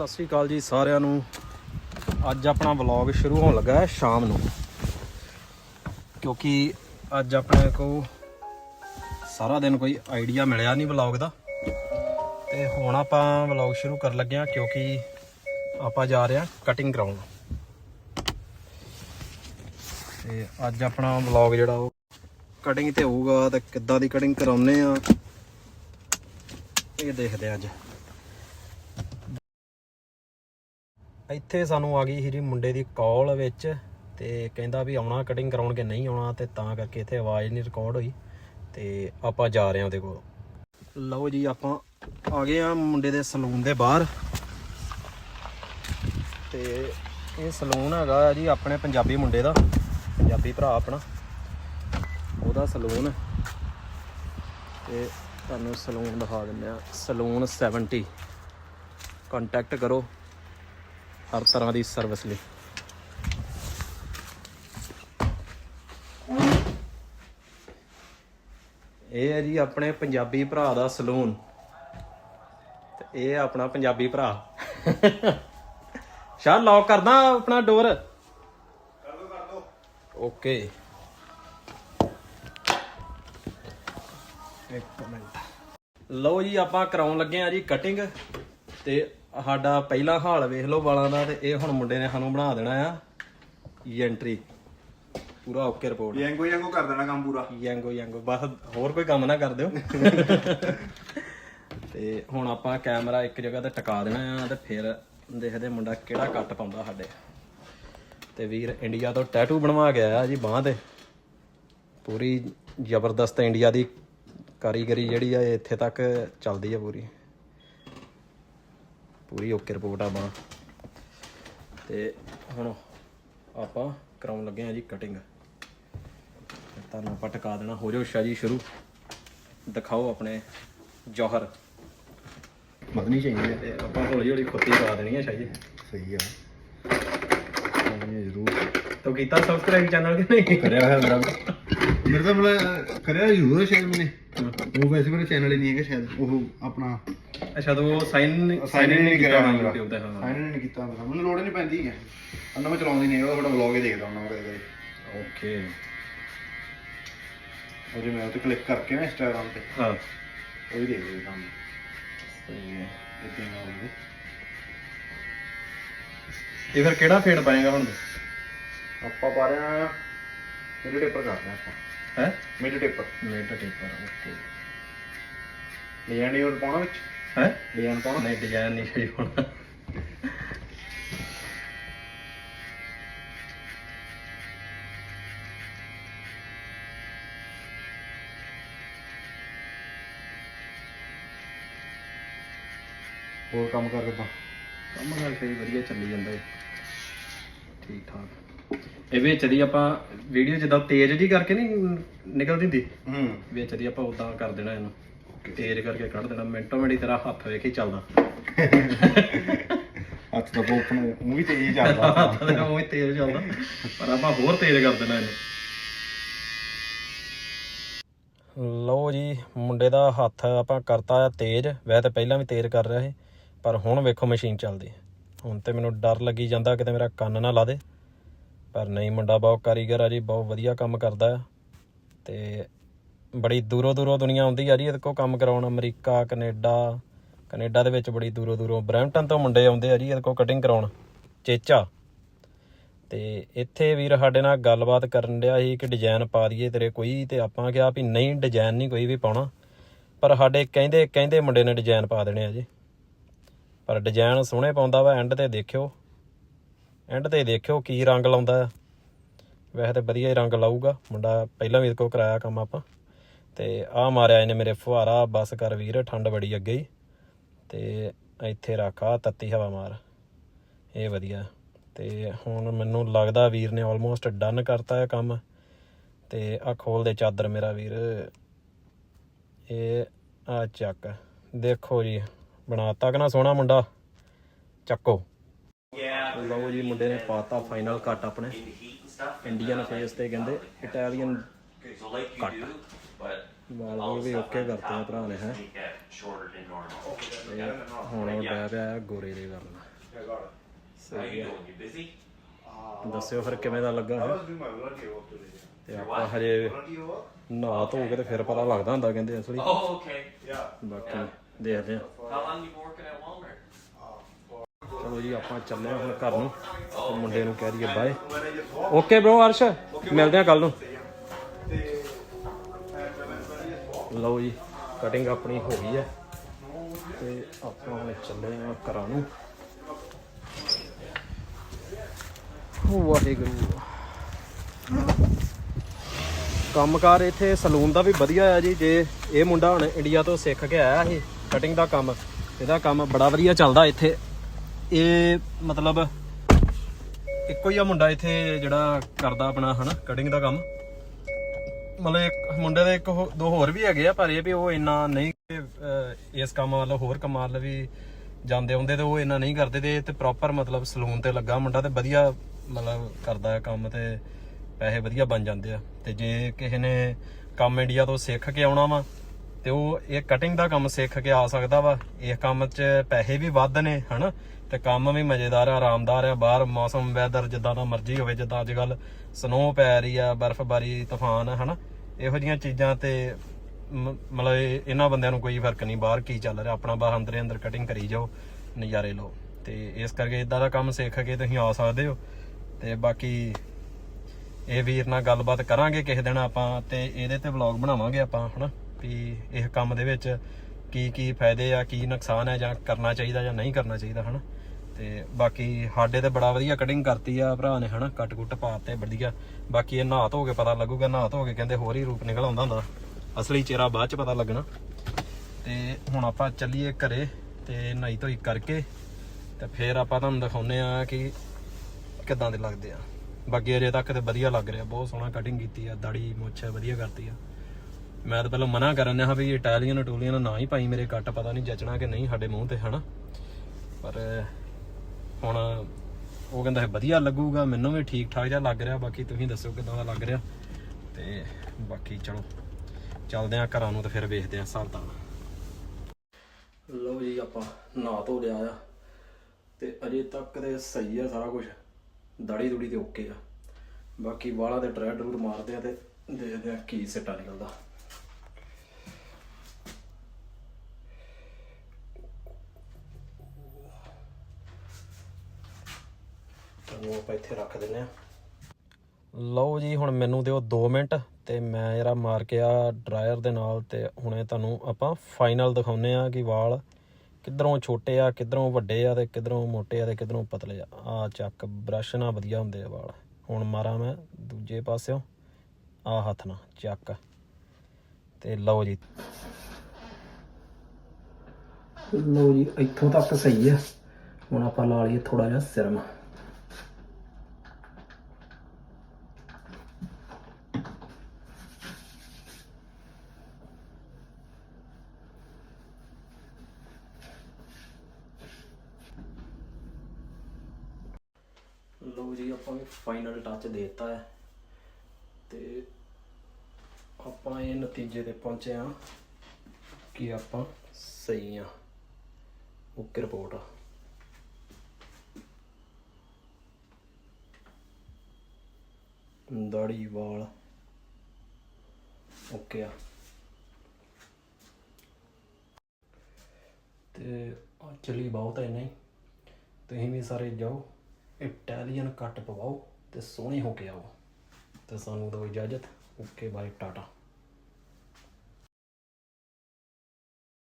ਸਤਿ ਸ੍ਰੀ ਅਕਾਲ ਜੀ ਸਾਰਿਆਂ ਨੂੰ। ਅੱਜ ਆਪਣਾ ਵਲੌਗ ਸ਼ੁਰੂ ਹੋਣ ਲੱਗਾ ਹੈ ਸ਼ਾਮ ਨੂੰ। ਕਿਉਂਕਿ ਅੱਜ ਆਪਣੇ ਕੋ ਸਾਰਾ ਦਿਨ ਕੋਈ ਆਈਡੀਆ ਮਿਲਿਆ ਨਹੀਂ ਵਲੌਗ ਦਾ। ਤੇ ਹੁਣ ਆਪਾਂ ਵਲੌਗ ਸ਼ੁਰੂ ਕਰਨ ਲੱਗੇ ਹਾਂ ਕਿਉਂਕਿ ਆਪਾਂ ਜਾ ਰਹੇ ਹਾਂ ਕਟਿੰਗ ਕਰਾਉਣ। ਤੇ ਅੱਜ ਆਪਣਾ ਵਲੌਗ ਜਿਹੜਾ ਉਹ ਕਟਿੰਗ ਤੇ ਹੋਊਗਾ ਤੇ ਕਿੱਦਾਂ ਦੀ ਕਟਿੰਗ ਕਰਾਉਨੇ ਆ ਇਹ ਦੇਖਦੇ ਆ ਅੱਜ। ਇੱਥੇ ਸਾਨੂੰ ਆ ਗਈ ਸੀ ਜੀ ਮੁੰਡੇ ਦੀ ਕਾਲ ਵਿੱਚ ਤੇ ਕਹਿੰਦਾ ਵੀ ਆਉਣਾ ਕਟਿੰਗ ਕਰਾਉਣ ਨਹੀਂ ਆਉਣਾ ਤੇ ਤਾਂ ਕਰਕੇ ਇੱਥੇ ਆਵਾਜ਼ ਨਹੀਂ ਰਿਕਾਰਡ ਹੋਈ ਤੇ ਆਪਾਂ ਜਾ ਰਹੇ ਹਾਂ ਉਹਦੇ ਕੋਲ। ਲਓ ਜੀ, ਆਪਾਂ ਆ ਗਏ ਆ ਮੁੰਡੇ ਦੇ ਸਲੂਨ ਦੇ ਬਾਹਰ। ਤੇ ਇਹ ਸਲੂਨ ਹੈਗਾ ਜੀ ਆਪਣੇ ਪੰਜਾਬੀ ਮੁੰਡੇ ਦਾ, ਪੰਜਾਬੀ ਭਰਾ ਆਪਣਾ। ਉਹਦਾ ਸਲੂਨ। ਤੇ ਤੁਹਾਨੂੰ ਸਲੂਨ ਦਿਖਾ ਦਿੰਦੇ ਆ ਸਲੂਨ 70 ਕੰਟੈਕਟ ਕਰੋ। ਹਰ ਤਰ੍ਹਾਂ ਦੀ ਸਰਵਿਸ ਲਈ। ਇਹ ਹੈ ਜੀ ਆਪਣੇ ਪੰਜਾਬੀ ਭਰਾ ਦਾ ਸਲੂਨ। ਤੇ ਇਹ ਹੈ ਆਪਣਾ ਪੰਜਾਬੀ ਭਰਾ। ਸ਼ਾਹ ਲੌਕ ਕਰਦਾ ਆਪਣਾ ਡੋਰ ਕਰ ਦੋ ਕਰ ਦੋ। ਓਕੇ ਇੱਕ ਮਿੰਟ। ਲਓ ਜੀ ਆਪਾਂ ਕਰਾਉਣ ਲੱਗੇ ਆ ਜੀ ਕਟਿੰਗ ਤੇ ਸਾਡਾ ਪਹਿਲਾ ਹਾਲ ਵੇਖ ਲਓ ਵਾਲਾਂ ਦਾ ਤੇ ਇਹ ਹੁਣ ਮੁੰਡੇ ਨੇ ਸਾਨੂੰ ਬਣਾ ਦੇਣਾ ਆ। ਐਂਟਰੀ ਪੂਰਾ ਓਕੇ ਰਿਪੋਰਟ ਯੈਂਗੋ ਯੈਂਗੋ ਕਰ ਦੇਣਾ ਕੰਮ ਪੂਰਾ। ਯੰਗੋ ਯੰਗੋ। ਬਸ ਹੋਰ ਕੋਈ ਕੰਮ ਨਾ ਕਰ ਦਿਓ। ਤੇ ਹੁਣ ਆਪਾਂ ਕੈਮਰਾ ਇੱਕ ਜਗ੍ਹਾ ਤੇ ਟਿਕਾ ਦੇਣਾ ਆ ਤੇ ਫਿਰ ਦੇਖਦੇ ਮੁੰਡਾ ਕਿਹੜਾ ਕੱਟ ਪਾਉਂਦਾ ਸਾਡੇ। ਤੇ ਵੀਰ ਇੰਡੀਆ ਤੋਂ ਟੈਟੂ ਬਣਵਾ ਕੇ ਆਇਆ ਜੀ ਬਾਹ ਤੇ। ਪੂਰੀ ਜ਼ਬਰਦਸਤ ਇੰਡੀਆ ਦੀ ਕਾਰੀਗਰੀ ਜਿਹੜੀ ਆ ਇੱਥੇ ਤੱਕ ਚੱਲਦੀ ਆ ਪੂਰੀ। ਪੂਰੀ ਓਕੇ ਰਿਪੋਰਟ ਆ ਬਾਹ ਤੇ ਹੁਣ ਆਪਾਂ ਕਰਾਉਣ ਲੱਗੇ ਆ ਜੀ ਕਟਿੰਗ ਤੁਹਾਨੂੰ ਆਪਾਂ ਟਿਕਾ ਦੇਣਾ। ਹੋ ਜਾਓ ਜੀ ਸ਼ੁਰੂ। ਦਿਖਾਓ ਆਪਣੇ ਜੌਹਰ। ਮਦਨੀ ਚਾਹੀਦੀ ਤੇ ਆਪਾਂ ਹੌਲੀ ਹੌਲੀ ਖੁੱਤੀ ਪਾ ਦੇਣੀ ਹੈ ਸ਼ਾਹ ਜੀ। ਸਹੀ ਆ। ਜ਼ਰੂਰ। ਤੋ ਕੀਤਾ ਸਬਸਕ੍ਰਾਈਬ ਚੈਨਲ ਕਿ ਨਹੀਂ? ਕਰਿਆ ਹੋਇਆ ਮੇਰਾ। ਮੇਰੇ ਤਾਂ ਮਤਲਬ ਕਰਿਆ ਜ਼ਰੂਰ ਹੈ ਸ਼ਾਇਦ ਮੈਨੇ। ਉਹ ਵੈਸੇ ਮੇਰਾ ਚੈਨਲ ਹੀ ਨਹੀਂ ਹੈਗਾ ਸ਼ਾਇਦ ਉਹ ਆਪਣਾ ਅੱਛਾ ਤੋ ਸਾਈਨ ਸਾਈਨ ਇਨ ਨਹੀਂ ਕਰਿਆ ਹੋਣਾ YouTube ਤੇ ਹਾਂ। ਸਾਈਨ ਨਹੀਂ ਕੀਤਾ ਮੇਰਾ। ਮੈਨੂੰ ਲੋੜ ਹੀ ਨਹੀਂ ਪੈਂਦੀ ਹੈ ਅੰਨਾ ਮੈਂ ਚਲਾਉਂਦੀ ਨਹੀਂ ਹੈਗਾ ਤੁਹਾਡਾ ਵਲੌਗ ਹੀ ਦੇਖਦਾ ਹੁੰਦਾ ਮੈਂ ਕਦੇ ਕਦੇ ਓਕੇ ਉਹ ਜੇ ਮੈਂ ਉਹ ਤੇ ਕਲਿੱਕ ਕਰਕੇ ਨਾ ਇੰਸਟਾਗ੍ਰਾਮ ਤੇ ਹਾਂ। ਉਹ ਹੀ ਦੇਖਦੇ ਹਾਂ ਕੰਮ। ਸਹੀ ਹੈ। ਇਦਾਂ ਨਾ ਹੋਵੇ ਇਹ ਫਿਰ ਕਿਹੜਾ ਫੇਡ ਪਾਏਗਾ ਹੁਣ? ਆਪਾਂ ਪਾ ਰਹੇ ਹਾਂ ਮੇਰੇ ਟੇਪਰ ਕਰਦੇ ਹਾਂ ਆਪਾਂ। ਹੈ? ਮੇਰੇ taper meta taper okay design ਹੀ ਪਾਉਣਾ ਵਿੱਚ? ਹੈ? ਡਿਜ਼ਾਈਨ ਪਾਉਣਾ? ਨਹੀਂ ਡਿਜ਼ਾਈਨ ਨਹੀਂ ਸਹੀ ਹੋਣਾ। ਹੋਰ ਕੰਮ ਕਰ ਕਿੱਦਾਂ? ਕੰਮ ਨਾਲ ਸਹੀ ਵਧੀਆ ਚੱਲੀ ਜਾਂਦਾ ਹੈ ਠੀਕ ਠਾਕ ਇਹ ਵਿੱਚ ਦੀ ਆਪਾਂ ਵੀਡੀਓ ਜਿੱਦਾਂ ਤੇਜ਼ ਜੀ ਕਰਕੇ ਨਹੀਂ ਨਿਕਲਦੀ ਹੁੰਦੀ? ਹੂੰ। ਵਿੱਚ ਦੀ ਆਪਾਂ ਉਦਾਂ ਕਰ ਦੇਣਾ ਇਹਨੂੰ। ਤੇਜ਼ ਕਰਕੇ ਕੱਢ ਦੇਣਾ ਮਿੰਟੋ ਮਿੰਟ ਤੇਰਾ ਹੱਥ ਵੇਖ ਹੀ ਚੱਲਦਾ। ਹੱਥ ਤਾਂ ਓਪਨ ਉਹ ਵੀ ਤੇਜ਼ ਚੱਲਦਾ। ਹੱਥ ਦਾ ਉਹ ਹੀ ਤੇਜ਼ ਚੱਲਦਾ। ਪਰ ਆਪਾਂ ਹੋਰ ਤੇਜ਼ ਕਰ ਦੇਣਾ ਇਹਨੂੰ। ਲਓ ਜੀ ਮੁੰਡੇ ਦਾ ਹੱਥ ਆਪਾਂ ਕਰਤਾ ਤੇਜ਼। ਵੈਸੇ ਤਾਂ ਪਹਿਲਾਂ ਵੀ ਤੇਜ਼ ਕਰ ਰਿਹਾ ਸੀ ਪਰ ਹੁਣ ਵੇਖੋ ਮਸ਼ੀਨ ਚੱਲਦੀ। ਹੈ। ਹੁਣ ਤੇ ਮੈਨੂੰ ਡਰ ਲੱਗੀ ਜਾਂਦਾ ਕਿਤੇ ਮੇਰਾ ਕੰਨ ਨਾ ਲਾ ਦੇ। ਪਰ ਨਹੀਂ, ਮੁੰਡਾ ਬਹੁਤ ਕਾਰੀਗਰ ਆ ਜੀ, ਬਹੁਤ ਵਧੀਆ ਕੰਮ ਕਰਦਾ ਆ। ਤੇ ਬੜੀ ਦੂਰੋਂ ਦੂਰੋਂ ਦੁਨੀਆ ਆਉਂਦੀ ਆ ਜੀ, ਇਹਦੇ ਕੋਲ ਕੰਮ ਕਰਾਉਣ, ਅਮਰੀਕਾ, ਕੈਨੇਡਾ ਕੈਨੇਡਾ ਦੇ ਵਿੱਚ ਬੜੀ ਦੂਰੋਂ ਦੂਰੋਂ, ਬਰੈਂਪਟਨ ਤੋਂ ਮੁੰਡੇ ਆਉਂਦੇ ਆ ਜੀ, ਇਹਦੇ ਕੋਲ ਕਟਿੰਗ ਕਰਾਉਣ, ਚੇਚਾ। ਤੇ ਇੱਥੇ ਵੀਰ ਸਾਡੇ ਨਾਲ ਗੱਲਬਾਤ ਕਰਨ ਡਿਆ ਸੀ ਕਿ ਡਿਜ਼ਾਈਨ ਪਾ ਦਈਏ ਤੇਰੇ ਕੋਈ, ਤੇ ਆਪਾਂ ਕਿਹਾ ਵੀ ਨਹੀਂ, ਡਿਜ਼ਾਈਨ ਨਹੀਂ ਕੋਈ ਵੀ ਪਾਉਣਾ। ਪਰ ਸਾਡੇ ਕਹਿੰਦੇ ਕਹਿੰਦੇ ਮੁੰਡੇ ਨੇ ਡਿਜ਼ਾਈਨ ਪਾ ਦੇਣੇ ਆ ਜੀ। ਪਰ ਡਿਜ਼ਾਈਨ ਸੋਹਣੇ ਪਾਉਂਦਾ ਵਾ, ਐਂਡ ਤੇ ਦੇਖਿਓ। ਐਂਡ ਤੇ ਦੇਖਿਓ ਕੀ ਰੰਗ ਲਾਉਂਦਾ ਵੈਸੇ ਤੇ ਵਧੀਆ ਹੀ ਰੰਗ ਲਾਊਗਾ। ਮੁੰਡਾ ਪਹਿਲਾਂ ਵੀ ਇਹਦੇ ਕੋਲ ਕਰਾਇਆ ਕੰਮ ਆਪਾਂ। ਤੇ ਆ ਮਾਰਿਆ ਇਹਨੇ ਮੇਰੇ ਫੁਹਾਰਾ, ਬਸ ਕਰ ਵੀਰ, ਠੰਡ ਬੜੀ ਅੱਗੇ ਹੀ। ਤੇ ਇੱਥੇ ਰੱਖਾ ਤੱਤੀ ਹਵਾ ਮਾਰ। ਇਹ ਵਧੀਆ। ਤੇ ਹੁਣ ਮੈਨੂੰ ਲੱਗਦਾ ਵੀਰ ਨੇ ਆਲਮੋਸਟ ਡਨ ਕਰਤਾ ਹੈ ਕੰਮ। ਤੇ ਆ ਖੋਲ ਦੇ ਚਾਦਰ ਮੇਰਾ ਵੀਰ। ਇਹ ਆ ਚੱਕ। ਦੇਖੋ ਜੀ, ਬਣਾਤਾ ਕਿ ਨਾ ਸੋਹਣਾ ਮੁੰਡਾ? ਚੱਕੋ। ਲਓ ਜੀ ਮੁੰਡੇ ਨੇ ਪਾਤਾ ਫਾਈਨਲ ਕੱਟ ਆਪਣੇ। ਇੰਡੀਅਨ ਫੇਸ ਤੇ ਕਹਿੰਦੇ ਇਟਾਲੀਅਨ ਕੱਟ ਵਾਲ ਵੀ ਓਕੇ ਕਰਤੇ ਆ ਭਰਾ ਨੇ ਹੈ. ਹੁਣ ਉਹ ਡੈ ਪਿਆ ਗੋਰੇ ਦੇ ਕਰਨ ਸਹੀ? Uh, ਦੱਸਿਓ ਫਿਰ ਕਿਵੇਂ ਦਾ ਲੱਗਾ ਹੈ. ਤੇ ਆਪਾਂ ਹਜੇ? ਨਹਾ ਧੋ ਕੇ ਤੇ ਫਿਰ ਪਤਾ ਲੱਗਦਾ ਹੁੰਦਾ ਕਹਿੰਦੇ ਅਸਲੀ। Oh. ਬਾਕੀ ਦੇਖਦੇ ਆ ਚਲੋ ਜੀ, ਆਪਾਂ ਚੱਲੇ ਆ ਹੁਣ ਘਰ ਨੂੰ। ਤੇ ਮੁੰਡੇ ਨੂੰ ਕਹਿ ਦਈਏ ਬਾਏ ਓਕੇ ਬ్రో ਅਰਸ਼, ਮਿਲਦੇ ਆ ਕੱਲ ਨੂੰ। ਲਓ ਜੀ ਕਟਿੰਗ ਆਪਣੀ ਹੋ ਗਈ ਹੈ। ਤੇ ਆਪਾਂ ਹੁਣ ਚੱਲੇ ਆ ਘਰਾਂ ਨੂੰ। ਵਾਹਿਗੁਰੂ। ਕੰਮਕਾਰ ਇੱਥੇ ਸਲੂਨ ਦਾ ਵੀ ਵਧੀਆ ਆ ਜੀ। ਜੇ ਇਹ ਮੁੰਡਾ ਹੁਣ ਇੰਡੀਆ ਤੋਂ ਸਿੱਖ ਕੇ ਆਇਆ ਸੀ ਕਟਿੰਗ ਦਾ ਕੰਮ, ਇਹਦਾ ਕੰਮ ਬੜਾ ਵਧੀਆ ਚੱਲਦਾ ਇੱਥੇ। ਇਹ ਮਤਲਬ ਇੱਕੋ ਹੀ ਆ ਮੁੰਡਾ ਇੱਥੇ ਜਿਹੜਾ ਕਰਦਾ ਆਪਣਾ ਹਨਾ ਕਟਿੰਗ ਦਾ ਕੰਮ। ਮਤਲਬ ਇੱਕ ਮੁੰਡੇ ਦੇ ਇੱਕ ਹੋ- ਦੋ ਹੋਰ ਵੀ ਹੈਗੇ ਆ ਪਰ ਇਹ ਵੀ ਉਹ ਇੰਨਾ ਨਹੀਂ ਕਿ, ਅਹ, ਇਸ ਕੰਮ ਵੱਲ ਹੋਰ ਕੰਮਾਂ ਵੀ ਜਾਂਦੇ ਆਉਂਦੇ ਤੇ ਉਹ ਇੰਨਾ ਨਹੀਂ ਕਰਦੇ ਤੇ ਇਹ ਤੇ ਪ੍ਰੋਪਰ ਮਤਲਬ ਸਲੂਨ ਤੇ ਲੱਗਾ ਮੁੰਡਾ ਤੇ ਵਧੀਆ ਮਤਲਬ ਕਰਦਾ ਹੈ ਕੰਮ ਤੇ ਪੈਸੇ ਵਧੀਆ ਬਣ ਜਾਂਦੇ ਆ। ਤੇ ਜੇ ਕਿਸੇ ਨੇ ਕੰਮ ਇੰਡੀਆ ਤੋਂ ਸਿੱਖ ਕੇ ਆਉਣਾ ਵਾ ਤੇ ਉਹ ਇਹ ਕਟਿੰਗ ਦਾ ਕੰਮ ਸਿੱਖ ਕੇ ਆ ਸਕਦਾ ਵਾ। ਇਹ ਕੰਮ 'ਚ ਪੈਸੇ ਵੀ ਵੱਧ ਨੇ ਹਨਾ। ਤੇ ਕੰਮ ਵੀ ਮਜ਼ੇਦਾਰ ਆ, ਆਰਾਮਦਾਰ ਆ। ਬਾਹਰ ਮੌਸਮ ਵੈਦਰ ਜਿੱਦਾਂ ਦਾ ਮਰਜ਼ੀ ਹੋਵੇ, ਜਿੱਦਾਂ ਅੱਜ ਕੱਲ ਸਨੋ ਪੈ ਰਹੀ ਆ, ਬਰਫ਼ਬਾਰੀ, ਤੂਫਾਨ ਆ ਹਨਾ? ਇਹੋ ਜੀਆਂ ਚੀਜ਼ਾਂ ਤੇ ਮ- ਮਤਲਬ ਇਹ- ਇਹਨਾਂ ਬੰਦਿਆਂ ਨੂੰ ਕੋਈ ਫ਼ਰਕ ਨਹੀਂ, ਬਾਹਰ ਕੀ ਚੱਲ ਰਿਹਾ? ਆਪਣਾ ਬਾਹਰ ਅੰਦਰੇ ਅੰਦਰ ਕਟਿੰਗ ਕਰੀ ਜਾਓ, ਨਜ਼ਾਰੇ ਲਓ। ਤੇ ਇਸ ਕਰਕੇ ਇਦਾਂ ਦਾ ਕੰਮ ਸਿੱਖ ਕੇ ਤੁਸੀਂ ਆ ਸਕਦੇ ਹੋ। ਤੇ ਬਾਕੀ ਇਹ ਵੀਰ ਨਾਲ ਗੱਲਬਾਤ ਕਰਾਂਗੇ ਕਿਸੇ ਦਿਨ ਆਪਾਂ, ਤੇ ਇਹਦੇ ਤੇ ਵਲੌਗ ਬਣਾਵਾਂਗੇ ਆਪਾਂ, ਹਨਾ? ਵੀ ਇਹ ਕੰਮ ਦੇ ਵਿੱਚ ਕੀ ਕੀ ਫਾਇਦੇ ਆ, ਕੀ ਨੁਕਸਾਨ ਹੈ ਜਾਂ ਕਰਨਾ ਚਾਹੀਦਾ ਜਾਂ ਨਹੀਂ ਕਰਨਾ ਚਾਹੀਦਾ, ਹਨਾ? ਤੇ ਬਾਕੀ ਸਾਡੇ ਤੇ ਬੜਾ ਵਧੀਆ ਕਟਿੰਗ ਕਰਤੀ ਆ ਭਰਾ ਨੇ ਹਨਾ ਕੱਟ ਕੁੱਟ ਪਾਤੇ ਵਧੀਆ। ਬਾਕੀ ਇਹ ਨਹਾ ਧੋ ਕੇ ਪਤਾ ਲੱਗੂਗਾ, ਨਹਾ ਧੋ ਕੇ ਕਹਿੰਦੇ ਹੋਰ ਹੀ ਰੂਪ ਨਿਕਲ ਆਉਂਦਾ ਹੁੰਦਾ। ਅਸਲੀ ਚਿਹਰਾ ਬਾਅਦ ਚ ਪਤਾ ਲੱਗਣਾ। ਤੇ ਹੁਣ ਆਪਾਂ ਚੱਲੀਏ ਘਰੇ ਤੇ ਨਹਾਈ ਧੋਈ ਕਰਕੇ ਤੇ ਫਿਰ ਆਪਾਂ ਤੁਹਾਨੂੰ ਦਿਖਾਉਨੇ ਆ ਕਿ ਕਿੱਦਾਂ ਦੇ ਲੱਗਦੇ ਆ। ਬਾਕੀ ਅਜੇ ਤੱਕ ਤੇ ਵਧੀਆ ਲੱਗ ਰਿਹਾ, ਬਹੁਤ ਸੋਹਣਾ ਕਟਿੰਗ ਕੀਤੀ ਆ ਦਾੜੀ ਮੁੱਛ ਵਧੀਆ ਕਰਤੀ ਆ। ਮੈਂ ਤਾਂ ਪਹਿਲਾਂ ਮਨਾ ਕਰਨ ਰਿਹਾ ਵੀ ਇਟਾਲੀਅਨ ਟੂਲੀਅਨ ਨਾ ਹੀ ਪਾਈ ਮੇਰੇ ਕੱਟ, ਪਤਾ ਨਹੀਂ ਜਚਣਾ ਕਿ ਨਹੀਂ ਸਾਡੇ ਮੂੰਹ ਤੇ, ਹਨਾ? ਪਰ ਹੁਣ ਉਹ ਕਹਿੰਦਾ ਹੈ ਵਧੀਆ ਲੱਗੂਗਾ, ਮੈਨੂੰ ਵੀ ਠੀਕ ਠਾਕ ਜਿਹਾ ਲੱਗ ਰਿਹਾ, ਬਾਕੀ ਤੁਸੀਂ ਦੱਸੋ ਕਿਦਾਂ ਦਾ ਲੱਗ ਰਿਹਾ। ਤੇ ਬਾਕੀ ਚਲੋ, ਚੱਲਦੇ ਆ ਘਰਾਂ ਨੂੰ ਤੇ ਫਿਰ ਵੇਖਦੇ ਆ ਹਿਸਾਬ ਦਾ ਲਓ ਜੀ, ਆਪਾਂ ਨਹਾ ਧੋ ਲਿਆ ਆ। ਤੇ ਅਜੇ ਤੱਕ ਤੇ ਸਹੀ ਆ ਸਾਰਾ ਕੁਝ ਦਾੜੀ ਦੂੜੀ ਤੇ ਓਕੇ ਆ। ਬਾਕੀ ਵਾਲਾਂ ਤੇ ਡਰੈ ਡਰੂਰ ਮਾਰਦੇ ਆ ਤੇ ਦੇਖਦੇ ਆ ਕੀ ਸਿੱਟਾ ਨਿਕਲਦਾ। ਤੁਹਾਨੂੰ ਆਪਾਂ ਇੱਥੇ ਰੱਖ ਦਿੰਨੇ ਆ ਲਓ ਜੀ ਹੁਣ ਮੈਨੂੰ ਦਿਓ 2 ਮਿੰਟ ਤੇ ਮੈਂ ਜਰਾ ਮਾਰ ਕੇ ਆ ਡਰਾਇਰ ਦੇ ਨਾਲ ਤੇ ਹੁਣੇ ਤੁਹਾਨੂੰ ਆਪਾਂ ਫਾਈਨਲ ਦਿਖਾਉਨੇ ਆ ਕਿ ਵਾਲ ਕਿੱਧਰੋਂ ਛੋਟੇ ਆ ਕਿੱਧਰੋਂ ਵੱਡੇ ਆ ਤੇ ਕਿੱਧਰੋਂ ਮੋਟੇ ਆ ਤੇ ਕਿੱਧਰੋਂ ਪਤਲੇ ਆ। ਆ ਚੱਕ ਬ੍ਰਸ਼ ਨਾਲ ਵਧੀਆ ਹੁੰਦੇ ਆ ਵਾਲ। ਹੁਣ ਮਾਰਾਂ ਮੈਂ ਦੂਜੇ ਪਾਸਿਓਂ। ਆ ਹੱਥ ਨਾਲ ਚੱਕ। ਤੇ ਲਓ ਜੀ। ਲਓ ਜੀ ਇੱਥੋਂ ਤੱਕ ਸਹੀ ਆ। ਹੁਣ ਆਪਾਂ ਲਾ ਲਈਏ ਥੋੜਾ ਜਿਹਾ ਸਿਰਮ। ਲਓ ਜੀ ਆਪਾਂ ਵੀ ਫਾਈਨਲ ਟੱਚ ਦੇ ਦਿੱਤਾ ਹੈ। ਤੇ ਆਪਾਂ ਇਹ ਨਤੀਜੇ ਤੇ ਪਹੁੰਚੇ ਆ ਕਿ ਆਪਾਂ ਸਹੀ ਆ ਓਕੇ ਰਿਪੋਰਟ ਆ। ਦਾੜੀ ਵਾਲ। ਓਕੇ ਆ। ਤੇ ਚਲੀ ਬਹੁਤ ਹੈ, ਨਹੀਂ? ਤੁਸੀਂ ਵੀ ਸਾਰੇ ਜਾਓ। ਇਟਾਲੀਅਨ ਕੱਟ ਪਵਾਓ ਤੇ ਸੋਹਣੇ ਹੋ ਕੇ ਆਓ। ਤੇ ਸਾਨੂੰ ਦਿਓ ਇਜਾਜ਼ਤ। Okay, bye, tata.